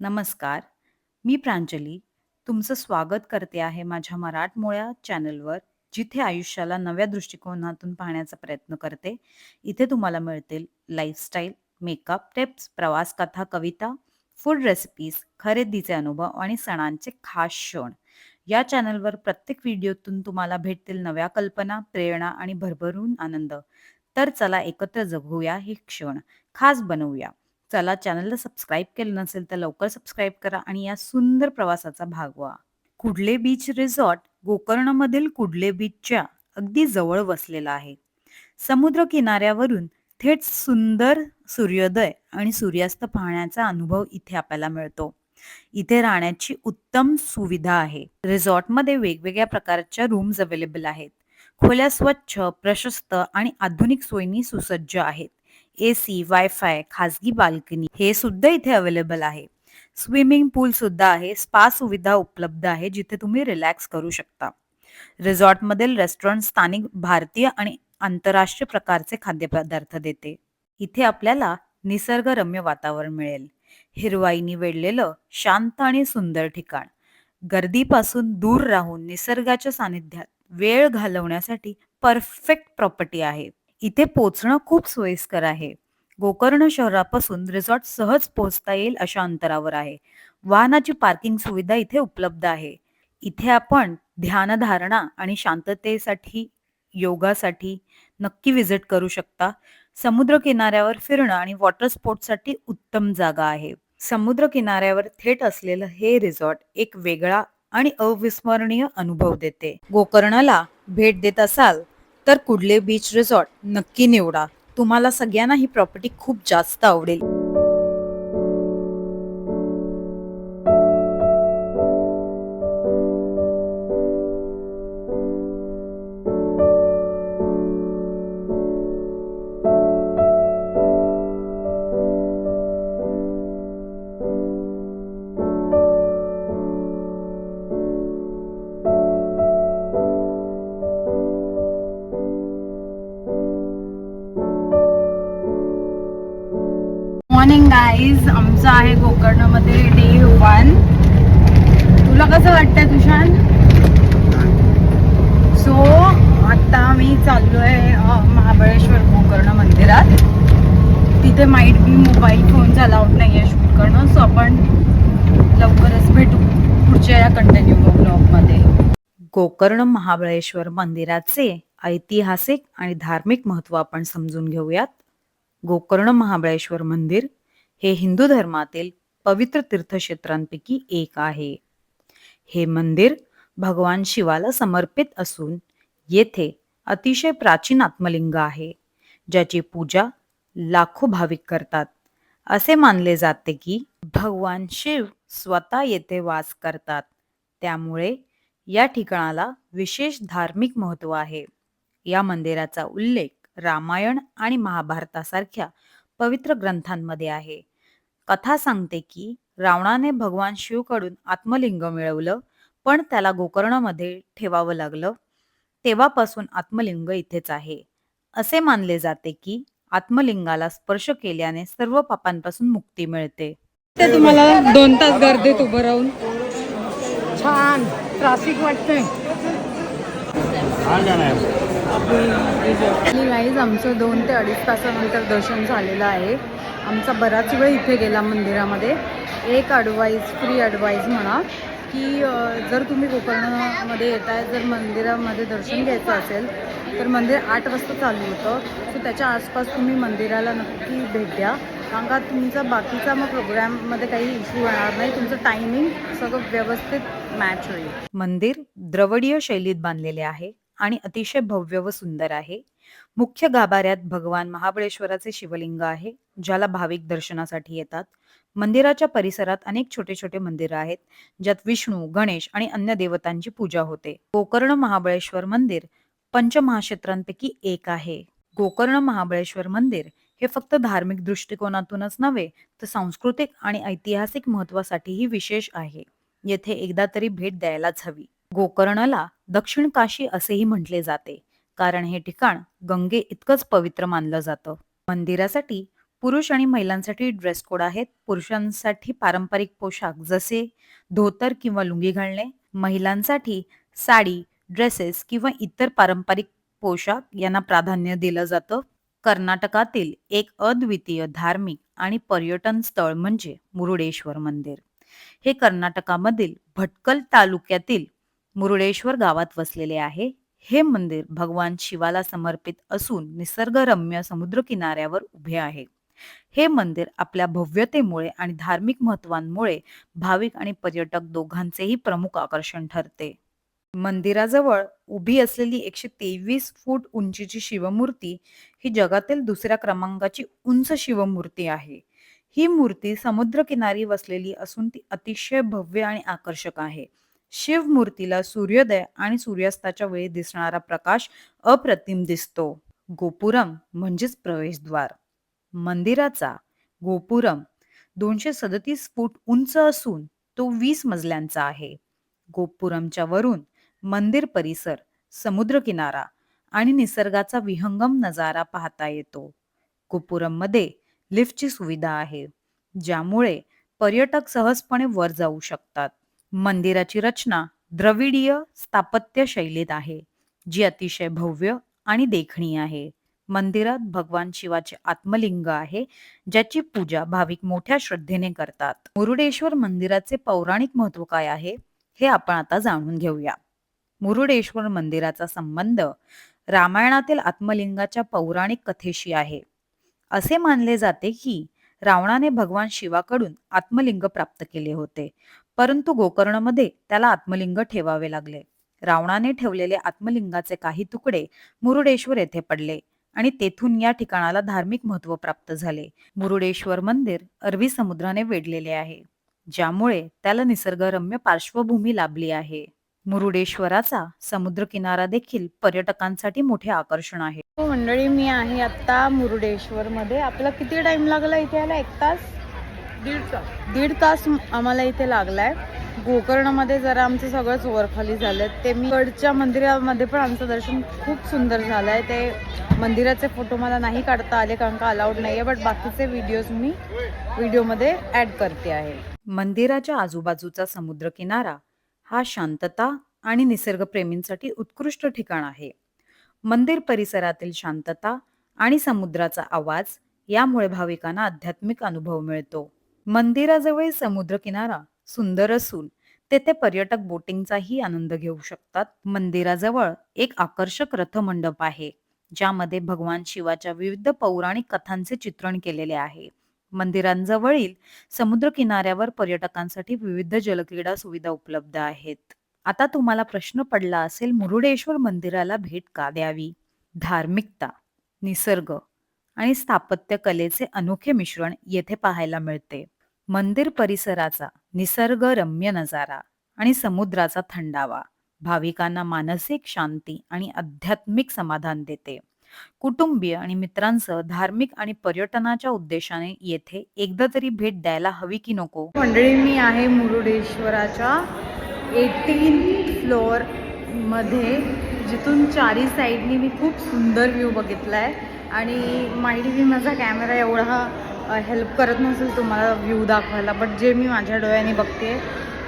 नमस्कार, मी प्रांजली. तुमचं स्वागत करते आहे माझ्या मराठमोळ्या चॅनलवर, जिथे आयुष्याला नव्या दृष्टिकोनातून पाहण्याचा प्रयत्न करते. इथे तुम्हाला मिळतील लाईफस्टाईल, मेकअप टिप्स, प्रवास कथा, कविता, फूड रेसिपीज, खरेदीचे अनुभव आणि सणांचे खास क्षण. या चॅनलवर प्रत्येक व्हिडिओतून तुम्हाला भेटतील नव्या कल्पना, प्रेरणा आणि भरभरून आनंद. तर चला एकत्र जगूया हे क्षण, खास बनवूया. चला चॅनलला सबस्क्राईब केलं नसेल तर लवकर सबस्क्राईब करा आणि या सुंदर प्रवासाचा भाग व्हा. कुडले बीच रिसॉर्ट गोकर्णमधील कुडले बीचच्या अगदी जवळ वसलेला आहे. समुद्र किनाऱ्यावरून थेट सुंदर सूर्योदय आणि सूर्यास्त पाहण्याचा अनुभव इथे आपल्याला मिळतो. इथे राहण्याची उत्तम सुविधा आहे. रिसॉर्टमध्ये वेगवेगळ्या प्रकारच्या रूम्स अवेलेबल आहेत. खोल्या स्वच्छ, प्रशस्त आणि आधुनिक सोयींनी सुसज्ज आहेत. एसी, वायफाय, खाजगी बाल्कनी हे सुद्धा इथे अवेलेबल आहे. स्विमिंग पूल सुद्धा आहे. स्पा सुविधा उपलब्ध आहे, जिथे तुम्ही रिलॅक्स करू शकता. रिसॉर्टमधील रेस्टॉरंट स्थानिक भारतीय आणि आंतरराष्ट्रीय प्रकारचे खाद्यपदार्थ देते. इथे आपल्याला निसर्गरम्य वातावरण मिळेल. हिरवाईनी वेढलेलं शांत आणि सुंदर ठिकाण. गर्दीपासून दूर राहून निसर्गाच्या सानिध्यात वेळ घालवण्यासाठी परफेक्ट प्रॉपर्टी आहे. इथे पोचणं खूप सोयीस्कर आहे. गोकर्ण शहरापासून रिसॉर्ट सहज पोहोचता येईल अशा अंतरावर आहे. वाहनाची पार्किंग सुविधा इथे उपलब्ध आहे. इथे आपण ध्यानधारणा आणि शांततेसाठी, योगासाठी नक्की व्हिजिट करू शकता. समुद्र किनाऱ्यावर फिरणं आणि वॉटर स्पोर्टसाठी उत्तम जागा आहे. समुद्र किनाऱ्यावर थेट असलेलं हे रिसॉर्ट एक वेगळा आणि अविस्मरणीय अनुभव देते. गोकर्णाला भेट देत असाल तर कुडले बीच रिसॉर्ट नक्की निवडा. तुम्हाला सगळ्यांना ही प्रॉपर्टी खूप जास्त आवडेल. गाईज आमचं आहे गोकर्णमध्ये डे वन तुला कसं वाटतंय तुषान सो आता मी चाललो आहे महाबळेश्वर गोकर्ण मंदिरात. तिथे might be mobile phone allowed नाही आहे शूट करणं सो आपण लवकरच भेटू. पुढच्या या कंटिन्यू ब्लॉगमध्ये गोकर्ण महाबळेश्वर मंदिराचे ऐतिहासिक आणि धार्मिक महत्त्व आपण समजून घेऊयात. गोकर्ण महाबळेश्वर मंदिर हे हिंदू धर्मातील पवित्र तीर्थक्षेत्रांपैकी एक आहे. हे मंदिर भगवान शिवाला समर्पित असून येथे अतिशय प्राचीन आत्मलिंग आहे, ज्याची पूजा लाखो भाविक करतात. असे मानले जाते की भगवान शिव स्वतः येथे वास करतात. त्यामुळे या ठिकाणाला विशेष धार्मिक महत्त्व आहे. या मंदिराचा उल्लेख रामायण आणि महाभारतासारख्या पवित्र ग्रंथांमध्ये आहे. कथा सांगते की रावणाने भगवान शिवकडून आत्मलिंग मिळवलं, पण त्याला गोकर्णमध्ये ठेवावं लागलं. तेव्हापासून आत्मलिंग इथेच आहे. असे मानले जाते की आत्मलिंगाला स्पर्श केल्याने सर्व पापांपासून मुक्ती मिळते. ते तुम्हाला दोन तास गर्दीत उभं राहून छान ट्राफिक वाटतंय गाईज आमचं दोन ते अडीच तासानंतर दर्शन झालेलं आहे. आमचा बराच वेळ इथे गेला मंदिरामध्ये. एक अडवाईज फ्री अडवाईज म्हणा की जर तुम्ही गोकर्णमध्ये येत आहे जर मंदिरामध्ये दर्शन घ्यायचं असेल तर मंदिर आठ वाजता चालू होतं. सो त्याच्या आसपास तुम्ही मंदिराला नक्की भेट द्या. कारण का तुमचा बाकीचा मग प्रोग्राममध्ये काही इश्यू येणार नाही. तुमचं टायमिंग सगळं व्यवस्थित मॅच होईल. मंदिर द्रवडीय शैलीत बांधलेले आहे. आणि अतिशय भव्य व सुंदर आहे. मुख्य गाभाऱ्यात भगवान महाबळेश्वराचे शिवलिंग आहे, ज्याला भाविक दर्शनासाठी येतात. मंदिराच्या परिसरात अनेक छोटे छोटे मंदिरं आहेत, ज्यात विष्णू, गणेश आणि अन्य देवतांची पूजा होते. गोकर्ण महाबळेश्वर मंदिर पंचमहाक्षेत्रांपैकी एक आहे. गोकर्ण महाबळेश्वर मंदिर हे फक्त धार्मिक दृष्टिकोनातूनच नव्हे, तर सांस्कृतिक आणि ऐतिहासिक महत्वासाठीही विशेष आहे. येथे एकदा तरी भेट द्यायलाच हवी. गोकर्णला दक्षिण काशी असेही म्हटले जाते, कारण हे ठिकाण गंगे इतकंच पवित्र मानलं जातं. मंदिरासाठी पुरुष आणि महिलांसाठी ड्रेस कोड आहेत. पुरुषांसाठी पारंपरिक पोशाख जसे धोतर किंवा लुंगी घालणे महिलांसाठी साडी ड्रेसेस किंवा इतर पारंपरिक पोशाख यांना प्राधान्य दिलं जातं. कर्नाटकातील एक अद्वितीय धार्मिक आणि पर्यटन स्थळ म्हणजे मुरुडेश्वर मंदिर. हे कर्नाटकामधील भटकल तालुक्यातील मुरुडेश्वर गावात वसलेले आहे. हे मंदिर भगवान शिवाला समर्पित असून निसर्गरम्य समुद्र किनाऱ्यावर उभे आहे. हे मंदिर आपल्या भव्यतेमुळे आणि धार्मिक महत्वांमुळे भाविक आणि पर्यटक दोघांचेही प्रमुख आकर्षण ठरते. मंदिराजवळ उभी असलेली एकशे तेवीस फूट उंचीची शिवमूर्ती ही जगातील दुसऱ्या क्रमांकाची उंच शिवमूर्ती आहे. ही मूर्ती समुद्रकिनारी वसलेली असून ती अतिशय भव्य आणि आकर्षक आहे. शिवमूर्तीला सूर्योदय आणि सूर्यास्ताच्या वेळी दिसणारा प्रकाश अप्रतिम दिसतो. गोपुरम म्हणजेच प्रवेशद्वार. मंदिराचा गोपुरम दोनशे सदतीस फूट उंच असून तो वीस मजल्यांचा आहे. गोपुरमच्या वरून मंदिर परिसर समुद्रकिनारा आणि निसर्गाचा विहंगम नजारा पाहता येतो. गोपुरममध्ये लिफ्टची सुविधा आहे ज्यामुळे पर्यटक सहजपणे वर जाऊ शकतात. मंदिराची रचना द्रविडीय स्थापत्य शैलीत आहे जी अतिशय भव्य आणि देखणी आहे. मंदिरात भगवान शिवाचे आत्मलिंग आहे ज्याची पूजा भाविक मोठ्या श्रद्धेने करतात. मुरुडेश्वर मंदिराचे पौराणिक महत्त्व काय आहे हे आपण आता जाणून घेऊया. मुरुडेश्वर मंदिराचा संबंध रामायणातील आत्मलिंगाच्या पौराणिक कथेशी आहे. असे मानले जाते की रावणाने भगवान शिवाकडून आत्मलिंग प्राप्त केले होते. परंतु गोकर्णमध्ये त्याला आत्मलिंग ठेवावे लागले. रावणाने ठेवलेले आत्मलिंगाचे काही तुकडे मुरुडेश्वर येथे पडले आणि तेथून या ठिकाणाला धार्मिक महत्त्व प्राप्त झाले. मुरुडेश्वर मंदिर अरबी समुद्राने वेढलेले आहे ज्यामुळे त्याला निसर्गरम्य पार्श्वभूमी लाभली आहे. मुरुडेश्वराचा समुद्रकिनारा देखील पर्यटकांसाठी मोठे आकर्षण आहे. हो, मंडळी मी आहे आता मुरुडेश्वर मध्ये आपला किती टाइम लागला इथे यायला? एक तास? दीड तास. दीड तास आम्हाला इथे लागलाय. गोकर्णमध्ये जरा आमचं सगळंच वरखाली झालं ते मी कडच्या मंदिरामध्ये पण आमचं दर्शन खूप सुंदर झालंय. ते मंदिराचे फोटो मला नाही काढता आले कारण का अलाउड नाही आहे बट बाकीचे व्हिडिओज मी व्हिडिओमध्ये ॲड करते आहे. मंदिराच्या आजूबाजूचा समुद्रकिनारा हा शांतता आणि निसर्गप्रेमींसाठी उत्कृष्ट ठिकाण आहे. मंदिर परिसरातील शांतता आणि समुद्राचा आवाज यामुळे भाविकांना आध्यात्मिक अनुभव मिळतो. मंदिराजवळ समुद्रकिनारा सुंदर असून तेथे पर्यटक बोटिंगचाही आनंद घेऊ शकतात. मंदिराजवळ एक आकर्षक रथमंडप आहे ज्यामध्ये भगवान शिवाच्या विविध पौराणिक कथांचे चित्रण केलेले आहे. मंदिरांजवळील समुद्र किनाऱ्यावर पर्यटकांसाठी विविध जलक्रीडा सुविधा उपलब्ध आहेत. आता तुम्हाला प्रश्न पडला असेल मुरुडेश्वर मंदिराला भेट का द्यावी? धार्मिकता निसर्ग आणि स्थापत्य कलेचे अनोखे मिश्रण येथे पाहायला मिळते. मंदिर परिसराचा निसर्गरम्य नजारा आणि समुद्राचा थंडावा भाविकांना मानसिक शांती आणि आध्यात्मिक समाधान देते. कुटुंबीय आणि मित्रांसह धार्मिक आणि पर्यटनाच्या उद्देशाने येथे एकदा तरी भेट द्यायला हवी की नको? मंडळी मी आहे मुरुडेश्वराच्या एटीन फ्लोअरमध्ये जिथून चारी साईडनी मी खूप सुंदर व्ह्यू बघितला आहे आणि माहिती मी माझा कॅमेरा एवढा हेल्प करत नसेल तुम्हाला व्ह्यू दाखवायला बट जे मी माझ्या डोळ्याने बघते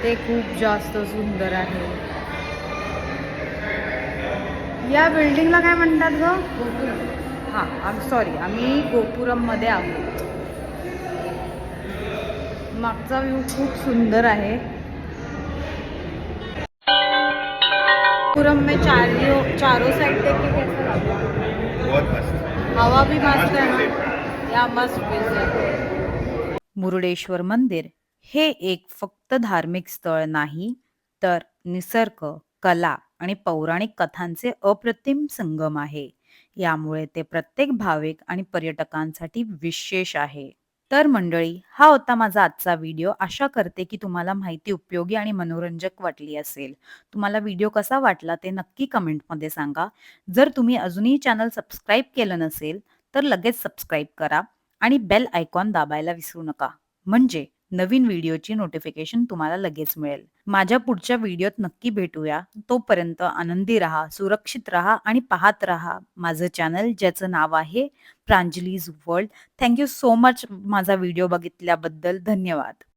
ते खूप जास्त सुंदर आहे. या बिल्डिंगला काय म्हणतात ग? हां सॉरी आम्ही गोपुरममध्ये आहोत. मागचा व्ह्यू खूप सुंदर आहे. गोपुरम में चारों चारों साइड देख के कैसा लगा बहुत मस्त. हवा भी मस्त है ना? मुरुडेश्वर मंदिर हे एक फक्त धार्मिक स्थळ नाही तर निसर्ग कला आणि पौराणिक कथांचे अप्रतिम संगम आहे. यामुळे ते प्रत्येक भाविक आणि पर्यटकांसाठी विशेष आहे. तर मंडळी हा होता माझा आजचा व्हिडिओ. आशा करते की तुम्हाला माहिती उपयोगी आणि मनोरंजक वाटली असेल. तुम्हाला व्हिडिओ कसा वाटला ते नक्की कमेंटमध्ये सांगा. जर तुम्ही अजूनही चॅनल सबस्क्राईब केलं नसेल तर लगेच सबस्क्राईब करा आणि बेल आयकॉन दाबायला विसरू नका म्हणजे नवीन व्हिडिओची नोटिफिकेशन तुम्हाला लगेच मिळेल. माझ्या पुढच्या व्हिडिओत नक्की भेटूया. तोपर्यंत आनंदी राहा, सुरक्षित राहा आणि पाहत राहा माझं चॅनल ज्याचं नाव आहे Pranjali's world. Thank you so much माझा व्हिडिओ बघितल्याबद्दल. धन्यवाद.